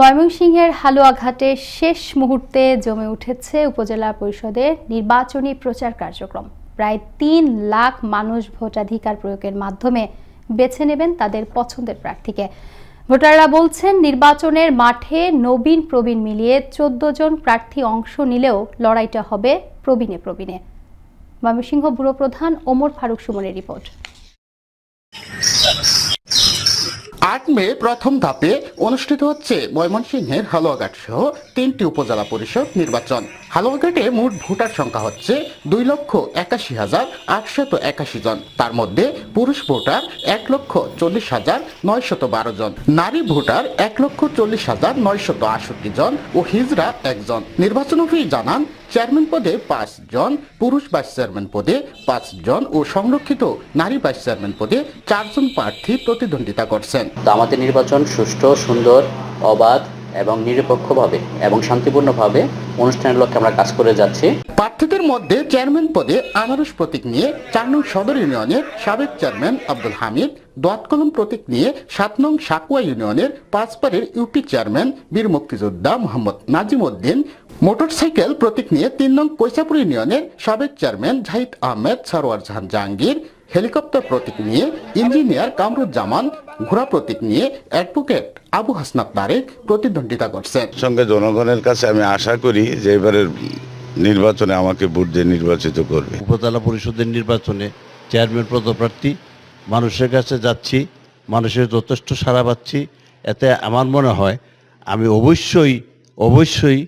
ময়মনসিংহের হালুয়াঘাটে শেষ মুহূর্তে জমে উঠেছে উপজেলা পরিষদের নির্বাচনী প্রচার কার্যক্রম। প্রায় তিন লাখ মানুষ ভোটাধিকার প্রয়োগের মাধ্যমে বেছে নেবেন তাদের পছন্দের প্রার্থীকে। ভোটাররা বলছেন, নির্বাচনের মাঠে নবীন প্রবীণ মিলিয়ে চোদ্দ জন প্রার্থী অংশ নিলেও লড়াইটা হবে প্রবীণে প্রবীণে। ময়মনসিংহ ব্যুরো প্রধান ওমর ফারুক সুমনের রিপোর্ট। আট মে প্রথম ধাপে অনুষ্ঠিত হচ্ছে ময়মনসিংহের হালুয়াঘাট সহ তিনটি উপজেলা পরিষদ নির্বাচন। হালুয়াঘাটে মোট ভোটার সংখ্যা হচ্ছে দুই লক্ষ একাশি হাজার আটশত একাশি জন। তার মধ্যে পুরুষ ভোটার এক লক্ষ চল্লিশ হাজার নয়শত বারো জন। নারী ভোটার এক লক্ষ চল্লিশ হাজার নয়শত আষট্টি জন ও হিজরা একজন। নির্বাচন অফিস জানান চেয়ারম্যান পদে পাঁচ জন পুরুষ ভাইস চেয়ারম্যান পদে পাঁচ জন ও সংরক্ষিত নারী ভাইস চেয়ারম্যান পদে চারজন প্রার্থী প্রতিদ্বন্দ্বিতা করছেন। আমাদের নির্বাচন সুষ্ঠু সুন্দর অবাধ এবং নিরপেক্ষভাবে এবং শান্তিপূর্ণভাবে অনুষ্ঠানের লক্ষ্যে আমরা কাজ করে যাচ্ছি। প্রার্থীদের মধ্যে চেয়ারম্যান পদে আনারস প্রতীক নিয়ে চার নং সদর ইউনিয়নের সাবেক চেয়ারম্যান আব্দুল হামিদ দোয়াতকলম প্রতীক নিয়ে সাত নং সাকুয়া ইউনিয়নের পাঁচপাড়ের ইউপি চেয়ারম্যান বীর মুক্তিযোদ্ধা মোহাম্মদ নাজিম উদ্দিন মোটরসাইকেল প্রতীক নিয়ে তিন নং কৈসাপুর ইউনিয়নের সাবেক চেয়ারম্যান জাহিদ আহমেদ সরোয়ার জাহান জাহাঙ্গীর হেলিকপ্টার প্রতীক নিয়ে ইঞ্জিনিয়ার কামরুজ্জামান ঘোড়া প্রতীক নিয়ে অ্যাডভোকেট আবু হাসনাত তারেক প্রতিদ্বন্দ্বিতা করছেন। সঙ্গে জনগণের কাছে আমি আশা করি যে এবারের নির্বাচনে আমাকে ভোট দিয়ে নির্বাচিত করবে। উপজেলা পরিষদের নির্বাচনে চেয়ারম্যান পদপ্রার্থী মানুষের কাছে যাচ্ছি মানুষের যথেষ্ট সাড়া পাচ্ছি। এতে আমার মনে হয় আমি অবশ্যই অবশ্যই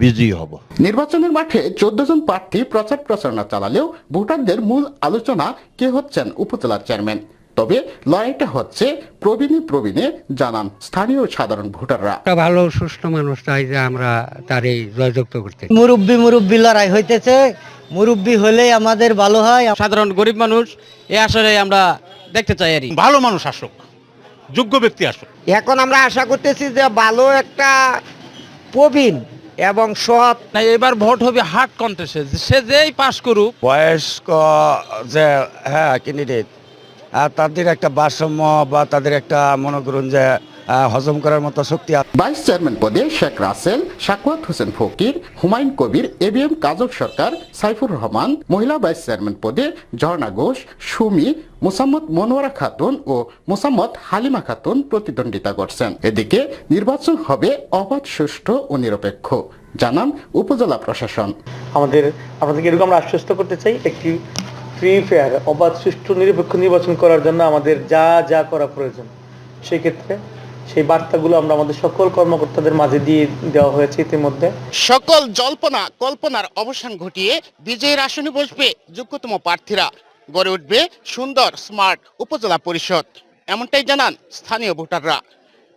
বিজয়ী হব। নির্বাচনের মাঠে চোদ্দ জন প্রার্থী প্রচার প্রচারণা চালালেও ভোটারদের মূল আলোচনা কে হচ্ছেন উপজেলার চেয়ারম্যান। তবে লড়াইটা হচ্ছে প্রবীণী প্রবীণে জানান স্থানীয় সাধারণ ভোটাররা। একটা ভালো সুস্থ মানুষ চাই যে আমরা তারই জয়যুক্ত করতে মুরব্বি মুরব্বি লড়াই হইতেছে। মুরব্বি হলে আমাদের ভালো হয়। সাধারণ গরিব মানুষ এ আসলে আমরা দেখতে চাই আর কি। ভালো মানুষ আসুক যোগ্য ব্যক্তি আসুক। এখন আমরা আশা করতেছি যে ভালো একটা প্রবীণ এবং সোহাত না এবার ভোট হবে হার্ড কন্টেস্টে সে যেই পাশ করুক। বয়স্ক যে হ্যাঁ ক্যান্ডিডেট আর তাদের একটা ভারসাম্য বা তাদের একটা মনে করুন যে হজম করার মতো শক্তি আছে। ভাইস চেয়ারম্যান পদে শেখ রাসেল শাকুয়াত হোসেন ফকির হুমায়ুন কবির এবিএম কাজল সরকার সাইফুর রহমান মহিলা ভাইস চেয়ারম্যান পদে ঝর্ণা ঘোষ সুমি মোসাম্মদ মনোয়ারা খাতুন ও মোসাম্মদ হালিমা খাতুন প্রতিদ্বন্দ্বিতা করছেন এদিকে নির্বাচন হবে অবাধ সুষ্ঠু ও নিরপেক্ষ জানান উপজেলা প্রশাসন আমাদের আপনাদেরকে এরকম আমরা আশ্বস্ত করতে চাই একটি ফ্রি ফেয়ার অবাধ সুষ্ঠু নিরপেক্ষ নির্বাচন করার জন্য আমাদের যা যা করা প্রয়োজন সেই ক্ষেত্রে সেই বার্তাগুলো আমরা আমাদের সকল কর্মকর্তাদের মাঝে দিয়ে দেওয়া হয়েছে ইতিমধ্যে। সকল জল্পনা, কল্পনার অবসান ঘটিয়ে বিজয়ের আসনে বসবে যোগ্যতম প্রার্থীরা। গড়ে উঠবে সুন্দর, স্মার্ট উপজেলা পরিষদ। এমনটাই জানান স্থানীয় ভোটাররা।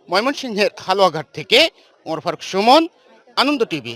ময়মনসিংহের হালুয়াঘাট থেকে ওমর ফারুক সুমন, আনন্দ টিভি।